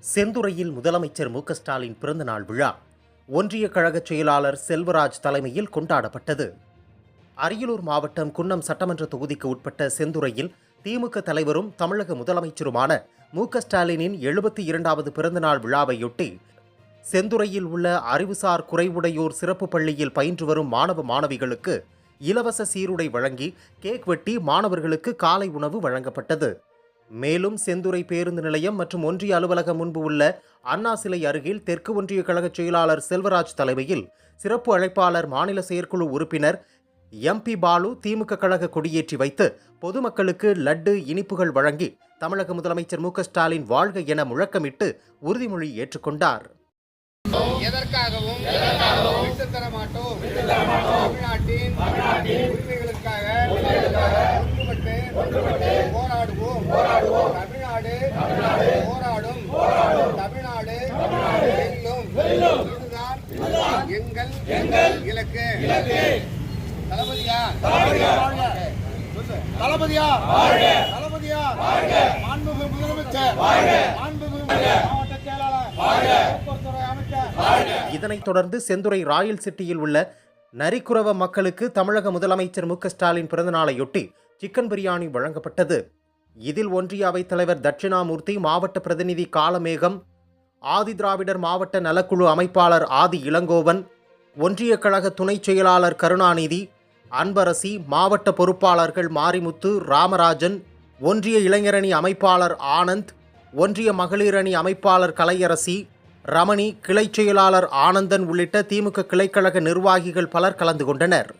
செந்துறையில் முதலமைச்சர் மு ஸ்டாலின் பிறந்தநாள் விழா ஒன்றிய கழகச் செயலாளர் செல்வராஜ் தலைமையில் கொண்டாடப்பட்டது. அரியலூர் மாவட்டம் குன்னம் சட்டமன்ற தொகுதிக்கு உட்பட்ட செந்துறையில் திமுக தலைவரும் தமிழக முதலமைச்சருமான மு க ஸ்டாலினின் எழுபத்தி இரண்டாவது பிறந்தநாள் விழாவையொட்டி செந்துறையில் உள்ள அறிவுசார் குறைவுடையோர் சிறப்பு பள்ளியில் பயின்று வரும் மாணவ மாணவிகளுக்கு இலவச சீருடை வழங்கி கேக் வெட்டி மாணவர்களுக்கு காலை உணவு வழங்கப்பட்டது. மேலும் செந்துறை பேருந்து நிலையம் மற்றும் ஒன்றிய அலுவலகம் முன்பு உள்ள அண்ணா சிலை அருகில் தெற்கு ஒன்றிய கழக செயலாளர் செல்வராஜ் தலைமையில் சிறப்பு அழைப்பாளர் மாநில செயற்குழு உறுப்பினர் எம்பி பாலு திமுக கழக கொடியேற்றி வைத்து பொதுமக்களுக்கு லட்டு இனிப்புகள் வழங்கி தமிழக முதலமைச்சர் மு க ஸ்டாலின் வாழ்க என முழக்கமிட்டு உறுதிமொழி ஏற்றுக்கொண்டார். எதற்காகவும் போராடுவோம் தமிழ்நாடு போராடும் தமிழ்நாடு வெல்லும் இதுதான் எங்கள் எங்கள் இலக்கு தளபதியா தளபதியா தளபதியா மாண்புமிகு முதலமைச்சர் மாண்புமிகு மாவட்ட செயலாளர் போக்குவரத்துறை அமைச்சர் இதனைத் தொடர்ந்து செந்துறை ராயல் சிட்டியில் உள்ள நரிக்குறவ மக்களுக்கு தமிழக முதலமைச்சர் மு க ஸ்டாலின் பிறந்தநாளையொட்டி சிக்கன் பிரியாணி வழங்கப்பட்டது. இதில் ஒன்றிய அவைத் தலைவர் தட்சிணாமூர்த்தி மாவட்ட பிரதிநிதி காலமேகம் ஆதி திராவிடர் மாவட்ட நலக்குழு அமைப்பாளர் ஆதி இளங்கோவன் ஒன்றிய கழக துணைச் செயலாளர் கருணாநிதி அன்பரசி மாவட்ட பொறுப்பாளர்கள் மாரிமுத்து ராமராஜன் ஒன்றிய இளைஞரணி அமைப்பாளர் ஆனந்த் ஒன்றிய மகளிரணி அமைப்பாளர் கலையரசி ரமணி கிளைச் செயலாளர் ஆனந்தன் உள்ளிட்ட திமுக கிளைக்கழக நிர்வாகிகள் பலர் கலந்து கொண்டனர்.